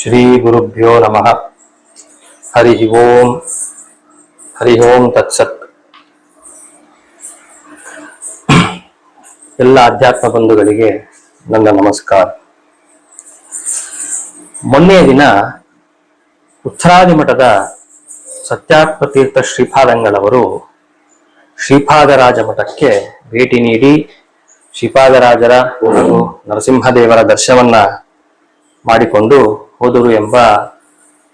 ಶ್ರೀ ಗುರುಭ್ಯೋ ನಮಃ. ಹರಿ ಓಂ ಹರಿ ಓಂ ತತ್ಸತ್. ಎಲ್ಲ ಅಧ್ಯಾತ್ಮ ಬಂಧುಗಳಿಗೆ ನನ್ನ ನಮಸ್ಕಾರ. ಮೊನ್ನೆ ದಿನ ಉತ್ತರಾದಿ ಮಠದ ಸತ್ಯಾತ್ಮ ತೀರ್ಥ ಶ್ರೀಪಾದಂಗಳವರು ಶ್ರೀಪಾದರಾಜ ಮಠಕ್ಕೆ ಭೇಟಿ ನೀಡಿ ಶ್ರೀಪಾದರಾಜರ ನರಸಿಂಹದೇವರ ದರ್ಶನವನ್ನ ಮಾಡಿಕೊಂಡು ಹೋದರು ಎಂಬ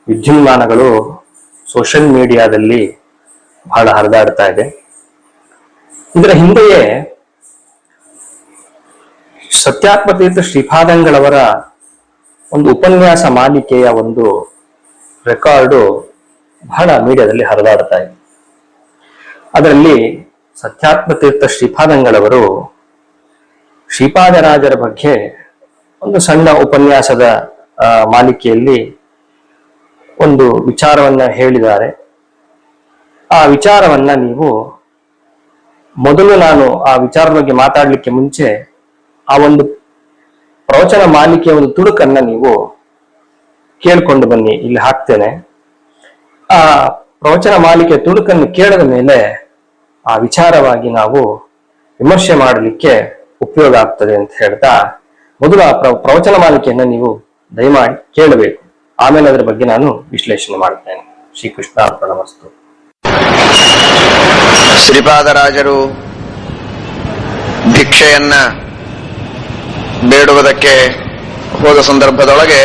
ವಿದ್ಯುನ್ಮಾನಗಳು ಸೋಷಿಯಲ್ ಮೀಡಿಯಾದಲ್ಲಿ ಬಹಳ ಹರಿದಾಡ್ತಾ ಇದೆ. ಇದರ ಹಿಂದೆಯೇ ಸತ್ಯಾತ್ಮತೀರ್ಥ ಶ್ರೀಪಾದಂಗಳವರ ಒಂದು ಉಪನ್ಯಾಸ ಮಾಲಿಕೆಯ ಒಂದು ರೆಕಾರ್ಡು ಬಹಳ ಮೀಡಿಯಾದಲ್ಲಿ ಹರಿದಾಡ್ತಾ ಇದೆ. ಅದರಲ್ಲಿ ಸತ್ಯಾತ್ಮತೀರ್ಥ ಶ್ರೀಪಾದಂಗಳವರು ಶ್ರೀಪಾದರಾಜರ ಬಗ್ಗೆ ಒಂದು ಸಣ್ಣ ಉಪನ್ಯಾಸದ ಮಾಲಿಕೆಯಲ್ಲಿ ಒಂದು ವಿಚಾರವನ್ನ ಹೇಳಿದ್ದಾರೆ. ಆ ವಿಚಾರವನ್ನ ನೀವು ಮೊದಲು ನಾನು ಆ ವಿಚಾರ ಬಗ್ಗೆ ಮಾತಾಡ್ಲಿಕ್ಕೆ ಮುಂಚೆ ಆ ಒಂದು ಪ್ರವಚನ ಮಾಲಿಕೆಯ ಒಂದು ತುಡುಕನ್ನ ನೀವು ಕೇಳ್ಕೊಂಡು ಬನ್ನಿ, ಇಲ್ಲಿ ಹಾಕ್ತೇನೆ. ಆ ಪ್ರವಚನ ಮಾಲಿಕೆಯ ತುಡುಕನ್ನು ಕೇಳಿದ ಮೇಲೆ ಆ ವಿಚಾರವಾಗಿ ನಾವು ವಿಮರ್ಶೆ ಮಾಡಲಿಕ್ಕೆ ಉಪಯೋಗ ಆಗ್ತದೆ ಅಂತ ಹೇಳ್ತಾ, ಮೊದಲು ಆ ಪ್ರ- ಪ್ರವಚನ ಮಾಲಿಕೆಯನ್ನ ನೀವು ದಯಮಾಡಿ ಕೇಳಬೇಕು. ಆಮೇಲೆ ಅದರ ಬಗ್ಗೆ ನಾನು ವಿಶ್ಲೇಷಣೆ ಮಾಡ್ತೇನೆ. ಶ್ರೀಕೃಷ್ಣ ಅರ್ಪಣಮಸ್ತು ಶ್ರೀಪಾದರಾಜರು ಭಿಕ್ಷೆಯನ್ನ ಬೇಡುವುದಕ್ಕೆ ಹೋದ ಸಂದರ್ಭದೊಳಗೆ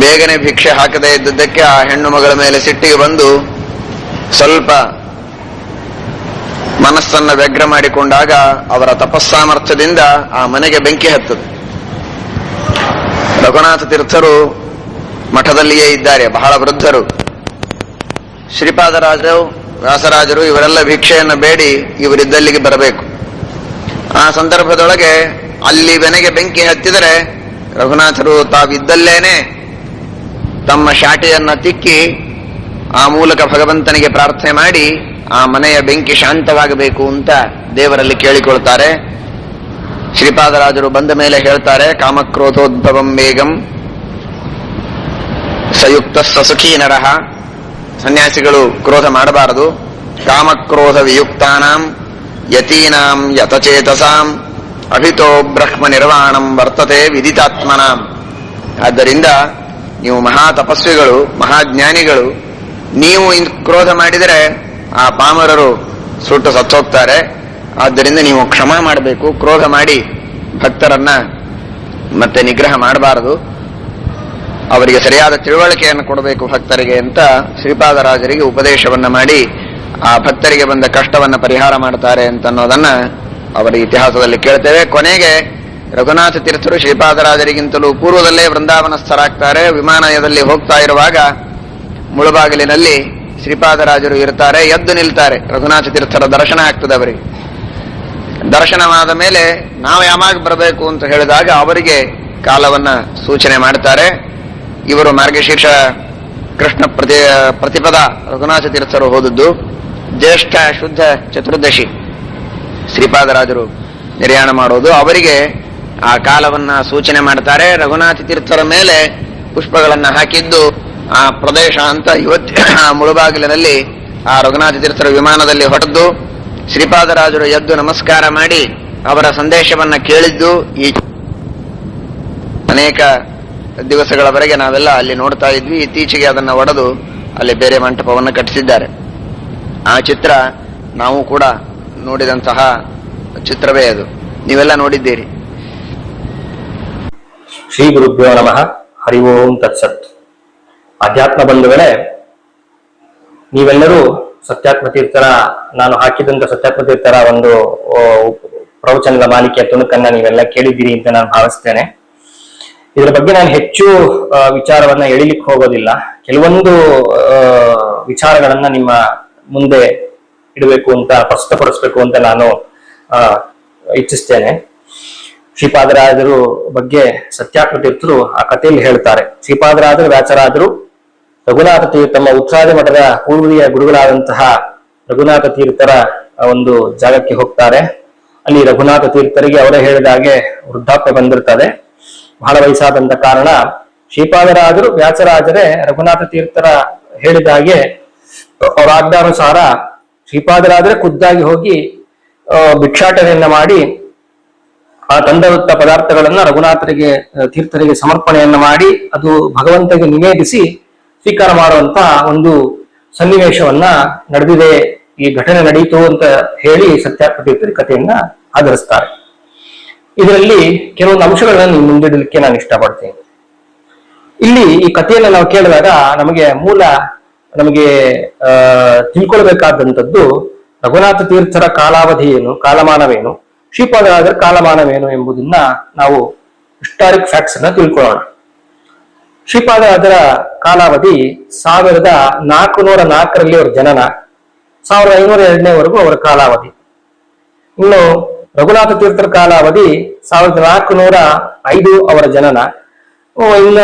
ಬೇಗನೆ ಭಿಕ್ಷೆ ಹಾಕದೇ ಇದ್ದದ್ದಕ್ಕೆ ಆ ಹೆಣ್ಣು ಮಗಳ ಮೇಲೆ ಸಿಟ್ಟಿಗೆ ಬಂದು ಸ್ವಲ್ಪ ಮನಸ್ಸನ್ನ ವ್ಯಗ್ರ ಮಾಡಿಕೊಂಡಾಗ ಅವರ ತಪಸ್ಸಾಮರ್ಥ್ಯದಿಂದ ಆ ಮನೆಗೆ ಬೆಂಕಿ ಹತ್ತದೆ. ರಘುನಾಥ ತೀರ್ಥರು ಮಠದಲ್ಲಿಯೇ ಇದ್ದಾರೆ, ಬಹಳ ವೃದ್ಧರು. ಶ್ರೀಪಾದರಾಜರು, ವ್ಯಾಸರಾಜರು, ಇವರೆಲ್ಲ ಭಿಕ್ಷೆಯನ್ನು ಬೇಡಿ, ಇವರಿದ್ದಲ್ಲಿಗೆ ಬರಬೇಕು. ಆ ಸಂದರ್ಭದೊಳಗೆ ಅಲ್ಲಿ ಬೆನೆಗೆ ಬೆಂಕಿ ಹತ್ತಿದರೆ ರಘುನಾಥರು ತಾವಿದ್ದಲ್ಲೇನೆ ತಮ್ಮ ಶಾಟೆಯನ್ನು ತಿಕ್ಕಿ ಆ ಮೂಲಕ ಭಗವಂತನಿಗೆ ಪ್ರಾರ್ಥನೆ ಮಾಡಿ ಆ ಮನೆಯ ಬೆಂಕಿ ಶಾಂತವಾಗಬೇಕು ಅಂತ ದೇವರಲ್ಲಿ ಕೇಳಿಕೊಳ್ತಾರೆ. ಶ್ರೀಪಾದರಾಜರು ಬಂದ ಮೇಲೆ ಹೇಳ್ತಾರೆ, ಕಾಮಕ್ರೋಧೋದ್ಭವಂ ವೇಗಂ ಸಯುಕ್ತ ಸಸುಖಿ ನರಹ ಸನ್ಯಾಸಿಗಳು ಕ್ರೋಧ ಮಾಡಬಾರದು. ಕಾಮಕ್ರೋಧ ವಿಯುಕ್ತಾನಾಂ ಯತೀನಾಂ ಯತಚೇತಸಾಂ ಅಭಿತೋ ಬ್ರಹ್ಮ ನಿರ್ವಾಣಂ ವರ್ತತೆ ವಿದಿತಾತ್ಮನಾಂ. ಆದ್ದರಿಂದ ನೀವು ಮಹಾ ತಪಸ್ವಿಗಳು ಮಹಾಜ್ಞಾನಿಗಳು ನೀವು ಕ್ರೋಧ ಮಾಡಿದರೆ ಆ ಪಾಮರರು ಸುಟ್ಟು ಸತ್ತೋಗ್ತಾರೆ. ಆದ್ದರಿಂದ ನೀವು ಕ್ಷಮ ಮಾಡಬೇಕು, ಕ್ರೋಧ ಮಾಡಿ ಭಕ್ತರನ್ನ ಮತ್ತೆ ನಿಗ್ರಹ ಮಾಡಬಾರದು. ಅವರಿಗೆ ಸರಿಯಾದ ತಿಳುವಳಿಕೆಯನ್ನು ಕೊಡಬೇಕು ಭಕ್ತರಿಗೆ ಅಂತ ಶ್ರೀಪಾದರಾಜರಿಗೆ ಉಪದೇಶವನ್ನ ಮಾಡಿ ಆ ಭಕ್ತರಿಗೆ ಬಂದ ಕಷ್ಟವನ್ನ ಪರಿಹಾರ ಮಾಡ್ತಾರೆ ಅಂತ ಅನ್ನೋದನ್ನ ಅವರ ಇತಿಹಾಸದಲ್ಲಿ ಕೇಳ್ತೇವೆ. ಕೊನೆಗೆ ರಘುನಾಥ ತೀರ್ಥರು ಶ್ರೀಪಾದರಾಜರಿಗಿಂತಲೂ ಪೂರ್ವದಲ್ಲೇ ವೃಂದಾವನಸ್ಥರಾಗ್ತಾರೆ. ವಿಮಾನಯದಲ್ಲಿ ಹೋಗ್ತಾ ಇರುವಾಗ ಮುಳುಬಾಗಿಲಿನಲ್ಲಿ ಶ್ರೀಪಾದರಾಜರು ಇರ್ತಾರೆ, ಎದ್ದು ನಿಲ್ತಾರೆ. ರಘುನಾಥ ತೀರ್ಥರ ದರ್ಶನ ಆಗ್ತದೆ ಅವರಿಗೆ. ದರ್ಶನವಾದ ಮೇಲೆ ನಾವು ಯಾವಾಗ ಬರಬೇಕು ಅಂತ ಹೇಳಿದಾಗ ಅವರಿಗೆ ಕಾಲವನ್ನ ಸೂಚನೆ ಮಾಡ್ತಾರೆ. ಇವರು ಮಾರ್ಗಶೀರ್ಷ ಕೃಷ್ಣ ಪ್ರತಿ, ಪ್ರತಿಪದ ರಘುನಾಥ ತೀರ್ಥರು ಹೋದದ್ದು. ಜ್ಯೇಷ್ಠ ಶುದ್ಧ ಚತುರ್ದಶಿ ಶ್ರೀಪಾದರಾಜರು ನಿರ್ಯಾಣ ಮಾಡೋದು. ಅವರಿಗೆ ಆ ಕಾಲವನ್ನ ಸೂಚನೆ ಮಾಡ್ತಾರೆ. ರಘುನಾಥ ತೀರ್ಥರ ಮೇಲೆ ಪುಷ್ಪಗಳನ್ನು ಹಾಕಿದ್ದು ಆ ಪ್ರದೇಶ ಅಂತ ಇವತ್ತು ಆ ಮುಳುಬಾಗಿಲಿನಲ್ಲಿ ಆ ರಘುನಾಥ ತೀರ್ಥರ ವಿಮಾನದಲ್ಲಿ ಹೊಡೆದು ಶ್ರೀಪಾದರಾಜರು ಎದ್ದು ನಮಸ್ಕಾರ ಮಾಡಿ ಅವರ ಸಂದೇಶವನ್ನ ಕೇಳಿದ್ದು ಈ ಅನೇಕ ದಿವಸಗಳವರೆಗೆ ನಾವೆಲ್ಲ ಅಲ್ಲಿ ನೋಡ್ತಾ ಇದ್ವಿ. ಇತ್ತೀಚೆಗೆ ಅದನ್ನ ಒಡೆದು ಅಲ್ಲಿ ಬೇರೆ ಮಂಟಪವನ್ನು ಕಟ್ಟಿಸಿದ್ದಾರೆ. ಆ ಚಿತ್ರ ನಾವು ಕೂಡ ನೋಡಿದಂತಹ ಚಿತ್ರವೇ ಅದು. ನೀವೆಲ್ಲ ನೋಡಿದ್ದೀರಿ. ಶ್ರೀ ಗುರುಭ್ಯೋ ನಮಃ. ಹರಿ ಓಂ ತತ್ಸತ್. ಅಧ್ಯಾತ್ಮ ಬಂಧುಗಳೇ, ನೀವೆಲ್ಲರೂ ಸತ್ಯಾತ್ಮ ತೀರ್ಥರ ನಾನು ಹಾಕಿದಂತ ಸತ್ಯಾತ್ಮ ತೀರ್ಥರ ಒಂದು ಪ್ರವಚನದ ಮಾಲಿಕೆಯ ತುಣುಕನ್ನ ನೀವೆಲ್ಲ ಕೇಳಿದ್ದೀರಿ ಅಂತ ನಾನು ಭಾವಿಸ್ತೇನೆ. ಇದರ ಬಗ್ಗೆ ನಾನು ಹೆಚ್ಚು ವಿಚಾರವನ್ನ ಎಳಿಲಿಕ್ಕೆ ಹೋಗೋದಿಲ್ಲ. ಕೆಲವೊಂದು ವಿಚಾರಗಳನ್ನ ನಿಮ್ಮ ಮುಂದೆ ಇಡಬೇಕು ಅಂತ ಪ್ರಸ್ತುತಪಡಿಸ್ಬೇಕು ಅಂತ ನಾನು ಇಚ್ಛಿಸ್ತೇನೆ. ಶ್ರೀಪಾದರಾಜರು ಬಗ್ಗೆ ಸತ್ಯಾತ್ಮ ತೀರ್ಥರು ಆ ಕಥೆಯಲ್ಲಿ ಹೇಳ್ತಾರೆ. ಶ್ರೀಪಾದರಾದರು ವ್ಯಾಸರಾಜರು ರಘುನಾಥ ತೀರ್ಥ ತಮ್ಮ ಉತ್ಸಾಹ ಮಠದ ಪೂರ್ವಿಯ ಗುರುಗಳಾದಂತಹ ರಘುನಾಥ ತೀರ್ಥರ ಒಂದು ಜಾಗಕ್ಕೆ ಹೋಗ್ತಾರೆ. ಅಲ್ಲಿ ರಘುನಾಥ ತೀರ್ಥರಿಗೆ ಅವರೇ ಹೇಳಿದ ಹಾಗೆ ವೃದ್ಧಾಪ್ಯ ಬಂದಿರ್ತದೆ. ಬಹಳ ವಯಸ್ಸಾದಂತ ಕಾರಣ ಶ್ರೀಪಾದರಾಜರು ವ್ಯಾಸರಾಜರೇ ರಘುನಾಥ ತೀರ್ಥರ ಹೇಳಿದ ಹಾಗೆ ಅವರ ಆಜ್ಞಾನುಸಾರ ಶ್ರೀಪಾದರಾಜರೇ ಖುದ್ದಾಗಿ ಹೋಗಿ ಭಿಕ್ಷಾಟನೆಯನ್ನ ಮಾಡಿ, ಆ ತಂದವತ್ತ ಪದಾರ್ಥಗಳನ್ನ ರಘುನಾಥರಿಗೆ, ತೀರ್ಥರಿಗೆ ಸಮರ್ಪಣೆಯನ್ನ ಮಾಡಿ, ಅದು ಭಗವಂತಗೆ ನಿವೇದಿಸಿ ಸ್ವೀಕಾರ ಮಾಡುವಂತ ಒಂದು ಸನ್ನಿವೇಶವನ್ನ ನಡೆದಿದೆ. ಈ ಘಟನೆ ನಡೆಯಿತು ಅಂತ ಹೇಳಿ ಸತ್ಯಾಪತಿ ಕಥೆಯನ್ನ ಆಧರಿಸ್ತಾರೆ. ಇದರಲ್ಲಿ ಕೆಲವೊಂದು ಅಂಶಗಳನ್ನ ಮುಂದಿಡಲಿಕ್ಕೆ ನಾನು ಇಷ್ಟಪಡ್ತೇನೆ. ಇಲ್ಲಿ ಈ ಕಥೆಯನ್ನ ನಾವು ಕೇಳಿದಾಗ ನಮಗೆ ಮೂಲ ನಮಗೆ ತಿಳ್ಕೊಳ್ಬೇಕಾದಂಥದ್ದು ರಘುನಾಥ ತೀರ್ಥರ ಕಾಲಾವಧಿ ಏನು, ಕಾಲಮಾನವೇನು, ಶ್ರೀಪಾದರಾಜರ ಕಾಲಮಾನವೇನು ಎಂಬುದನ್ನ ನಾವು ಹಿಸ್ಟಾರಿಕ್ ಫ್ಯಾಕ್ಟ್ಸ್ ಅನ್ನ ತಿಳ್ಕೊಳ್ಳೋಣ. ಶ್ರೀಪಾದರಾಜರ ಕಾಲಾವಧಿ ಸಾವಿರದ ನಾಲ್ಕುನೂರ ನಾಲ್ಕರಲ್ಲಿ ಅವರ ಜನನ, ಸಾವಿರದ ಐನೂರ ಎರಡನೇವರೆಗೂ ಅವರ ಕಾಲಾವಧಿ. ಇನ್ನು ರಘುನಾಥ ತೀರ್ಥರ ಕಾಲಾವಧಿ ಸಾವಿರದ ನಾಲ್ಕುನೂರ ಐದು ಅವರ ಜನನ. ಇನ್ನ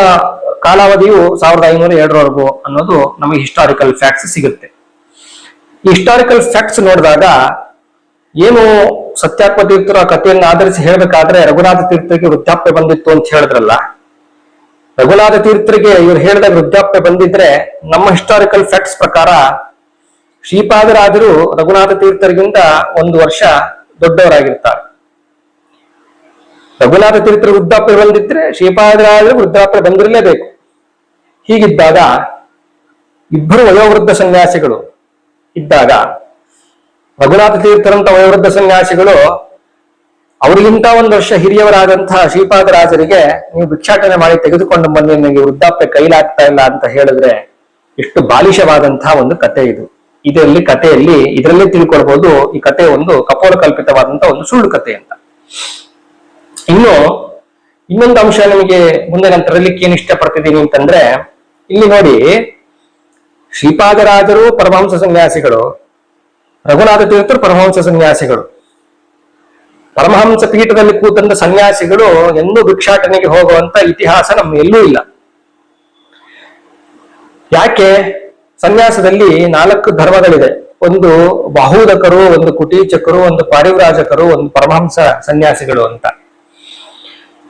ಕಾಲಾವಧಿಯು ಸಾವಿರದ ಐನೂರ ಎರಡರವರೆಗೂ ಅನ್ನೋದು ನಮಗೆ ಹಿಸ್ಟಾರಿಕಲ್ ಫ್ಯಾಕ್ಟ್ಸ್ ಸಿಗುತ್ತೆ. ಹಿಸ್ಟಾರಿಕಲ್ ಫ್ಯಾಕ್ಟ್ಸ್ ನೋಡಿದಾಗ ಏನು ಸತ್ಯಾತ್ಮ ತೀರ್ಥರ ಕಥೆಯನ್ನು ಆಧರಿಸಿ ಹೇಳಬೇಕಾದ್ರೆ ರಘುನಾಥ ತೀರ್ಥಕ್ಕೆ ವೃದ್ಧಾಪ್ಯ ಬಂದಿತ್ತು ಅಂತ ಹೇಳಿದ್ರಲ್ಲ. ರಘುನಾಥ ತೀರ್ಥರಿಗೆ ಇವ್ರು ಹೇಳಿದ ವೃದ್ಧಾಪ್ಯ ಬಂದಿದ್ರೆ ನಮ್ಮ ಹಿಸ್ಟಾರಿಕಲ್ ಫ್ಯಾಕ್ಟ್ಸ್ ಪ್ರಕಾರ ಶ್ರೀಪಾದರಾಜರು ರಘುನಾಥ ತೀರ್ಥರಿಗಿಂತ ಒಂದು ವರ್ಷ ದೊಡ್ಡವರಾಗಿರ್ತಾರೆ. ರಘುನಾಥ ತೀರ್ಥರು ವೃದ್ಧಾಪ್ಯ ಬಂದಿದ್ರೆ ಶ್ರೀಪಾದರಾಜರು ವೃದ್ಧಾಪ್ಯ ಬಂದಿರಲೇಬೇಕು. ಹೀಗಿದ್ದಾಗ ಇಬ್ಬರು ವಯೋವೃದ್ಧ ಸನ್ಯಾಸಿಗಳು ಇದ್ದಾಗ ರಘುನಾಥ ತೀರ್ಥರಂತ ವಯೋವೃದ್ಧ ಸನ್ಯಾಸಿಗಳು ಅವರಿಗಿಂತ ಒಂದು ವರ್ಷ ಹಿರಿಯವರಾದಂತಹ ಶ್ರೀಪಾದರಾಜರಿಗೆ ನೀವು ಭಿಕ್ಷಾಟನೆ ಮಾಡಿ ತೆಗೆದುಕೊಂಡು ಬನ್ನಿ ನಿಮಗೆ ವೃದ್ಧಾಪ್ಯ ಕೈಲಾಗ್ತಾ ಇಲ್ಲ ಅಂತ ಹೇಳಿದ್ರೆ ಎಷ್ಟು ಬಾಲಿಶವಾದಂತಹ ಒಂದು ಕತೆ ಇದು. ಇದರಲ್ಲಿ ಕಥೆಯಲ್ಲಿ, ಇದರಲ್ಲೇ ತಿಳ್ಕೊಳ್ಬಹುದು ಈ ಕತೆ ಒಂದು ಕಪೋಲ ಕಲ್ಪಿತವಾದಂತಹ ಒಂದು ಸುಳ್ಳು ಕತೆ ಅಂತ. ಇನ್ನು, ಇನ್ನೊಂದು ಅಂಶ ನಿಮಗೆ ಮುಂದೆ ನಾನು ತರಲಿಕ್ಕೆ ಏನ್ ಇಷ್ಟಪಡ್ತಿದ್ದೀನಿ ಅಂತಂದ್ರೆ, ಇಲ್ಲಿ ನೋಡಿ, ಶ್ರೀಪಾದರಾಜರು ಪರಮಹಂಸ ಸನ್ಯಾಸಿಗಳು, ರಘುನಾಥ ತೀರ್ಥರು ಪರಮಹಂಸ ಸನ್ಯಾಸಿಗಳು. ಪರಮಹಂಸ ಪೀಠದಲ್ಲಿ ಕೂತಂತ ಸನ್ಯಾಸಿಗಳು ಎಂದೂ ಭಿಕ್ಷಾಟನೆಗೆ ಹೋಗುವಂತ ಇತಿಹಾಸ ನಮ್ಮ ಎಲ್ಲೂ ಇಲ್ಲ. ಯಾಕೆ? ಸನ್ಯಾಸದಲ್ಲಿ ನಾಲ್ಕು ಧರ್ಮಗಳಿದೆ. ಒಂದು ಬಾಹುದಕರು ಒಂದು ಕುಟೀಚಕರು, ಒಂದು ಪಾರಿವ್ರಾಜಕರು, ಒಂದು ಪರಮಹಂಸ ಸನ್ಯಾಸಿಗಳು ಅಂತ.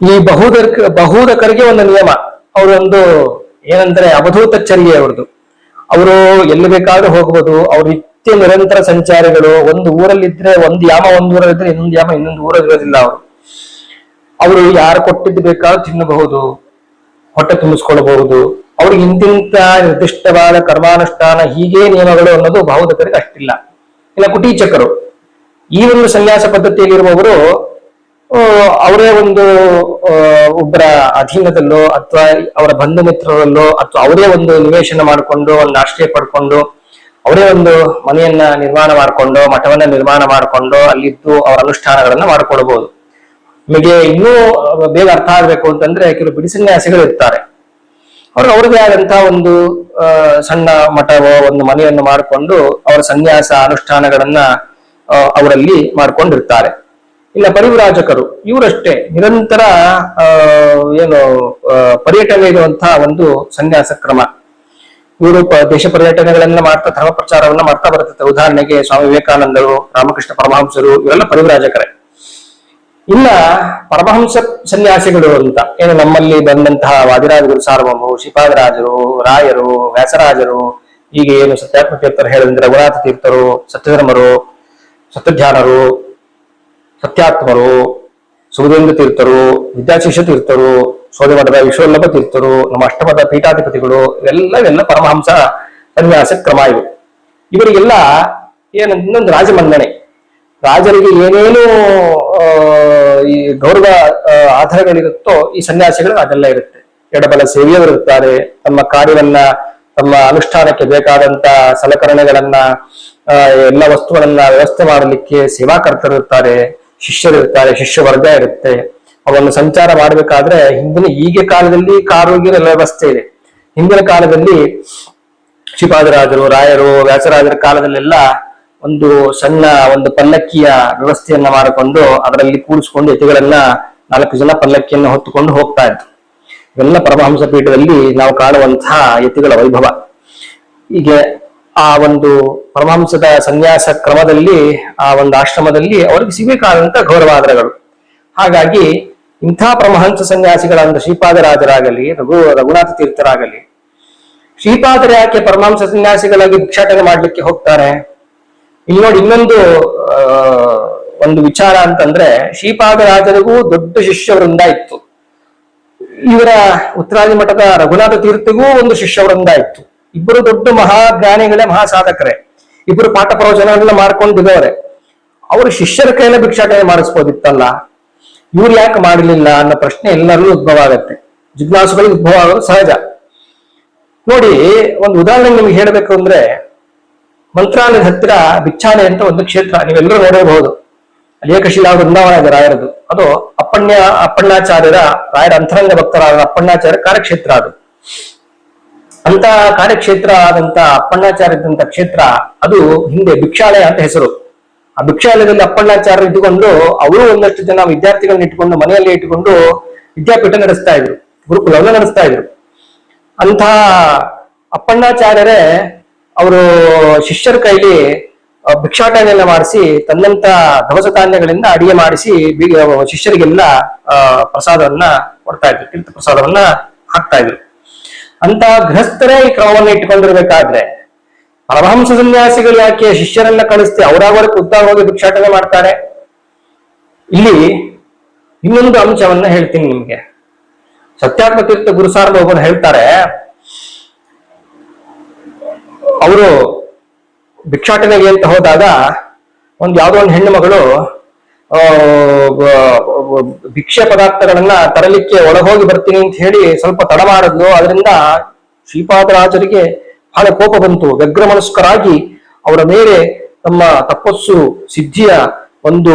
ಈ ಬಹುದರ್ ಬಹುದಕರಿಗೆ ಒಂದು ನಿಯಮ. ಅವರೊಂದು ಏನಂದ್ರೆ ಅವಧೂತ ಚರ್ಯೆ ಅವ್ರದ್ದು. ಅವರು ಎಲ್ಲಿ ಬೇಕಾದ್ರೂ ಹೋಗ್ಬೋದು, ಅವ್ರು ನಿತ್ಯ ನಿರಂತರ ಸಂಚಾರಿಗಳು, ಒಂದು ಊರಲ್ಲಿದ್ರೆ ಒಂದು ಯಾಮ, ಒಂದು ಊರಲ್ಲಿದ್ರೆ ಇನ್ನೊಂದು ಯಾಮ, ಇನ್ನೊಂದು ಊರಲ್ಲಿರೋದಿಲ್ಲ ಅವರು. ಅವರು ಯಾರು ಕೊಟ್ಟಿದ್ದು ಬೇಕಾದ್ರೂ ತಿನ್ನಬಹುದು, ಹೊಟ್ಟೆ ತುಂಬಿಸ್ಕೊಳ್ಬಹುದು. ಅವ್ರಿಗೆ ಇಂತಿಂತ ನಿರ್ದಿಷ್ಟವಾದ ಕರ್ಮಾನುಷ್ಠಾನ ಹೀಗೆ ನಿಯಮಗಳು ಅನ್ನೋದು ಭಾವುದಕರಿಗೆ ಅಷ್ಟಿಲ್ಲ. ಇಲ್ಲ ಕುಟೀಚಕರು, ಈ ಒಂದು ಸನ್ಯಾಸ ಪದ್ಧತಿಯಲ್ಲಿರುವವರು ಅವರೇ ಒಂದು ಒಬ್ಬರ ಅಧೀನದಲ್ಲೋ, ಅಥವಾ ಅವರ ಬಂಧು ಮಿತ್ರರಲ್ಲೋ, ಅಥವಾ ಅವರೇ ಒಂದು ನಿವೇಶನ ಮಾಡಿಕೊಂಡು, ಒಂದು ಆಶ್ರಯ ಪಡ್ಕೊಂಡು ಅವರೇ ಒಂದು ಮನೆಯನ್ನ ನಿರ್ಮಾಣ ಮಾಡಿಕೊಂಡು, ಮಠವನ್ನ ನಿರ್ಮಾಣ ಮಾಡಿಕೊಂಡು ಅಲ್ಲಿದ್ದು ಅವರ ಅನುಷ್ಠಾನಗಳನ್ನ ಮಾಡ್ಕೊಳ್ಬಹುದು ನಿಮಗೆ ಇನ್ನೂ ಬೇಗ ಅರ್ಥ ಆಗ್ಬೇಕು ಅಂತಂದ್ರೆ ಕೆಲವು ಬಿಡಿಸನ್ಯಾಸಿಗಳು ಇರ್ತಾರೆ. ಅವರು ಅವ್ರದೇ ಆದಂತಹ ಒಂದು ಸಣ್ಣ ಮಠವೋ ಒಂದು ಮನೆಯನ್ನು ಮಾಡಿಕೊಂಡು ಅವರ ಸನ್ಯಾಸ ಅನುಷ್ಠಾನಗಳನ್ನ ಅವರಲ್ಲಿ ಮಾಡ್ಕೊಂಡಿರ್ತಾರೆ. ಇಲ್ಲ ಪರಿವ್ರಾಜಕರು, ಇವರಷ್ಟೇ ನಿರಂತರ ಏನು ಪರ್ಯಟನೆ ಇರುವಂತಹ ಒಂದು ಸನ್ಯಾಸ ಕ್ರಮ. ಇವರು ದೇಶ ಪರ್ಯಟನೆಗಳನ್ನ ಮಾಡ್ತಾ ಧರ್ಮ ಪ್ರಚಾರವನ್ನ ಮಾಡ್ತಾ ಬರ್ತದೆ ಉದಾಹರಣೆಗೆ ಸ್ವಾಮಿ ವಿವೇಕಾನಂದರು, ರಾಮಕೃಷ್ಣ ಪರಮಹಂಸರು ಇವರೆಲ್ಲ ಪರಿವ್ರಾಜಕರೇ ಇಲ್ಲ ಪರಮಹಂಸ ಸನ್ಯಾಸಿಗಳು ಅಂತ, ಏನು ನಮ್ಮಲ್ಲಿ ಬಂದಂತಹ ವಾದಿರಾಜ ಗುರು ಸಾರ್ವಭೌಮರು ಶ್ರೀಪಾದರಾಜರು ರಾಯರು, ವ್ಯಾಸರಾಜರು, ಹೀಗೆ ಏನು ಸತ್ಯಾತ್ಮ ತೀರ್ಥರು ಹೇಳಿದ್ರೆ ರಘುನಾಥ ತೀರ್ಥರು, ಸತ್ಯಧರ್ಮರು ಸತ್ಯಧ್ಯಾನರು ಸತ್ಯಾತ್ಮರು, ಸುಗದೇಂದ್ರ ತೀರ್ಥರು ವಿದ್ಯಾಶೇಷ ತೀರ್ಥರು ಸೋದಮಠದ ವಿಶ್ವಲ್ಲಭ ತೀರ್ಥರು, ನಮ್ಮ ಅಷ್ಟಮದ ಪೀಠಾಧಿಪತಿಗಳು, ಇವೆಲ್ಲ ಇವೆಲ್ಲ ಪರಮಹಂಸ ಸನ್ಯಾಸ ಕ್ರಮ ಇವು. ಇವರಿಗೆಲ್ಲ ಏನಂತಂದ್ರೆ ರಾಜಮನ್ನಣೆ. ರಾಜರಿಗೆ ಏನೇನು ಈ ಗೌರವ ಆಧಾರಗಳಿರುತ್ತೋ ಈ ಸನ್ಯಾಸಿಗಳು ಅದೆಲ್ಲ ಇರುತ್ತೆ. ಎಡಬಲ ಸೇವೆಯವರಿರ್ತಾರೆ ತಮ್ಮ ಕಾರ್ಯವನ್ನ, ತಮ್ಮ ಅನುಷ್ಠಾನಕ್ಕೆ ಬೇಕಾದಂತ ಸಲಕರಣೆಗಳನ್ನ ಎಲ್ಲ ವಸ್ತುಗಳನ್ನ ವ್ಯವಸ್ಥೆ ಮಾಡಲಿಕ್ಕೆ ಸೇವಾಕರ್ತರಿರ್ತಾರೆ ಶಿಷ್ಯರಿರ್ತಾರೆ ಶಿಷ್ಯ ವರ್ಗ ಇರುತ್ತೆ. ಅವನ್ನು ಸಂಚಾರ ಮಾಡಬೇಕಾದ್ರೆ ಹಿಂದಿನ ಈಗ ಕಾಲದಲ್ಲಿ ಕಾರು ಗೀರು ವ್ಯವಸ್ಥೆ ಇದೆ. ಹಿಂದಿನ ಕಾಲದಲ್ಲಿ ಶ್ರೀಪಾದರಾಜರು ರಾಯರು, ವ್ಯಾಸರಾಜರ ಕಾಲದಲ್ಲೆಲ್ಲ ಒಂದು ಸಣ್ಣ ಒಂದು ಪಲ್ಲಕ್ಕಿಯ ವ್ಯವಸ್ಥೆಯನ್ನ ಮಾಡಿಕೊಂಡು ಅದರಲ್ಲಿ ಕೂಡಿಸ್ಕೊಂಡು ಯತಿಗಳನ್ನ ನಾಲ್ಕು ಜನ ಪಲ್ಲಕ್ಕಿಯನ್ನು ಹೊತ್ತುಕೊಂಡು ಹೋಗ್ತಾ ಇದ್ರು. ಇವೆಲ್ಲ ಪರಮಹಂಸ ಪೀಠದಲ್ಲಿ ನಾವು ಕಾಣುವಂತಹ ಯತಿಗಳ ವೈಭವ. ಹೀಗೆ ಆ ಒಂದು ಪರಮಹಂಸದ ಸನ್ಯಾಸ ಕ್ರಮದಲ್ಲಿ, ಆ ಒಂದು ಆಶ್ರಮದಲ್ಲಿ ಅವರಿಗೆ ಸಿಗಬೇಕಾದಂತ ಗೌರವಾದರಗಳು. ಹಾಗಾಗಿ ಇಂಥ ಪರಮಹಂಸ ಸನ್ಯಾಸಿಗಳಾದ ಶ್ರೀಪಾದರಾಜರಾಗಲಿ, ರಘು ರಘುನಾಥ ತೀರ್ಥರಾಗಲಿ, ಶ್ರೀಪಾದರ ಯಾಕೆ ಪರಮಹಂಸ ಸನ್ಯಾಸಿಗಳಾಗಿ ಭಿಕ್ಷಾಟನೆ ಮಾಡ್ಲಿಕ್ಕೆ ಹೋಗ್ತಾರೆ? ಇಲ್ಲಿ ನೋಡಿ ಇನ್ನೊಂದು ಒಂದು ವಿಚಾರ ಅಂತಂದ್ರೆ ಶ್ರೀಪಾದರಾಜರಿಗೂ ದೊಡ್ಡ ಶಿಷ್ಯ ವೃಂದ ಇತ್ತು. ಇವರ ಉತ್ತರಾದಿ ಮಠದ ರಘುನಾಥ ತೀರ್ಥಗೂ ಒಂದು ಶಿಷ್ಯ ವೃಂದ ಇತ್ತು. ಇಬ್ಬರು ದೊಡ್ಡ ಮಹಾಜ್ಞಾನಿಗಳೇ, ಮಹಾಸಾಧಕರೇ. ಇಬ್ಬರು ಪಾಠ ಪ್ರವಚನಗಳನ್ನ ಮಾಡ್ಕೊಂಡಿದ್ದವರೇ ಅವರು ಶಿಷ್ಯರ ಕೈಯಲ್ಲಿ ಭಿಕ್ಷಾಟನೆ ಮಾಡಿಸ್ಬೋದಿತ್ತಲ್ಲ. ಇವ್ರು ಯಾಕೆ ಮಾಡಲಿಲ್ಲ ಅನ್ನೋ ಪ್ರಶ್ನೆ ಎಲ್ಲರಿಗೂ ಉದ್ಭವ ಆಗತ್ತೆ ಜಿಜ್ಞಾಸುಗಳಿಗೆ ಉದ್ಭವ ಆಗೋದು ಸಹಜ. ನೋಡಿ, ಒಂದು ಉದಾಹರಣೆ ನಿಮ್ಗೆ ಹೇಳಬೇಕು ಅಂದ್ರೆ ಮಂತ್ರಾಲಯದ ಹತ್ತಿರ ಬಿಚ್ಚಾಲೆ ಅಂತ ಒಂದು ಕ್ಷೇತ್ರ, ನೀವೆಲ್ಲರೂ ನೋಡಿರಬಹುದು ಏಕಶಿಲಾ ವೃಂದಾವನ ಇದೆ ರಾಯರದು. ಅದು ಅಪ್ಪಣ್ಯ, ಅಪ್ಪಣ್ಣಾಚಾರ್ಯರ, ರಾಯರ ಅಂತರಂಗ ಭಕ್ತರಾದ ಅಪ್ಪಣ್ಣಾಚಾರ್ಯ ಕಾರ್ಯಕ್ಷೇತ್ರ ಅದು. ಅಂತ ಕಾರ್ಯಕ್ಷೇತ್ರ ಆದಂತ ಅಪ್ಪಣ್ಣಾಚಾರ್ಯದಂತ ಕ್ಷೇತ್ರ, ಅದು ಹಿಂದೆ ಭಿಕ್ಷಾಲಯ ಅಂತ ಹೆಸರು. ಆ ಭಿಕ್ಷಾಲಯದಲ್ಲಿ ಅಪ್ಪಣ್ಣಾಚಾರ್ಯ ಇಟ್ಟುಕೊಂಡು ಅವರು ಒಂದಷ್ಟು ಜನ ವಿದ್ಯಾರ್ಥಿಗಳನ್ನ ಇಟ್ಟುಕೊಂಡು ಮನೆಯಲ್ಲಿ ಇಟ್ಟುಕೊಂಡು ವಿದ್ಯಾಪೀಠ ನಡೆಸ್ತಾ ಇದ್ರು. ಗುರುಕುಲವನ್ನು ನಡೆಸ್ತಾ ಇದ್ರು. ಅಂತ ಅಪ್ಪಣ್ಣಾಚಾರ್ಯರೇ ಅವರು ಶಿಷ್ಯರ ಕೈಲಿ ಭಿಕ್ಷಾಟನೆಯನ್ನ ಮಾಡಿಸಿ ತನ್ನಂತ ದವಸ ಧಾನ್ಯಗಳಿಂದ ಅಡಿಗೆ ಮಾಡಿಸಿ ಶಿಷ್ಯರಿಗೆಲ್ಲ ಪ್ರಸಾದವನ್ನ ಕೊಡ್ತಾ ಇದ್ರು, ತೀರ್ಥ ಪ್ರಸಾದವನ್ನ ಹಾಕ್ತಾ ಇದ್ರು. ಅಂತ ಗೃಹಸ್ಥರೇ ಈ ಕ್ರಮವನ್ನು ಇಟ್ಕೊಂಡಿರ್ಬೇಕಾದ್ರೆ ಪರಮಹಂಸ ಸನ್ಯಾಸಿಗಳು ಯಾಕೆ ಶಿಷ್ಯರನ್ನ ಕಳಿಸ್ತಿ ಅವರಾಗವರೆ ಖುದ್ದಾಗಿ ಭಿಕ್ಷಾಟನೆ ಮಾಡ್ತಾರೆ. ಇಲ್ಲಿ ಇನ್ನೊಂದು ಅಂಶವನ್ನ ಹೇಳ್ತೀನಿ ನಿಮ್ಗೆ. ಸತ್ಯಾತ್ಮ ತೀರ್ಥ ಸಾರ್ವಭೌಮರು ಹೇಳ್ತಾರೆ, ಅವರು ಭಿಕ್ಷಾಟನೆಗೆ ಅಂತ ಹೋದಾಗ ಒಂದು ಯಾವುದೋ ಒಂದು ಹೆಣ್ಣು ಮಗಳು ಭಿಕ್ಷೆ ಪದಾರ್ಥಗಳನ್ನ ತರಲಿಕ್ಕೆ ಒಳಗೋಗಿ ಬರ್ತೀನಿ ಅಂತ ಹೇಳಿ ಸ್ವಲ್ಪ ತಡ ಮಾಡಿದ್ಲು ಅದರಿಂದ ಶ್ರೀಪಾದರಾಜರಿಗೆ ಬಹಳ ಕೋಪ ಬಂತು. ವ್ಯಗ್ರ ಮನಸ್ಕರಾಗಿ ಅವರ ಮೇಲೆ ತಮ್ಮ ತಪಸ್ಸು ಸಿದ್ಧಿಯ ಒಂದು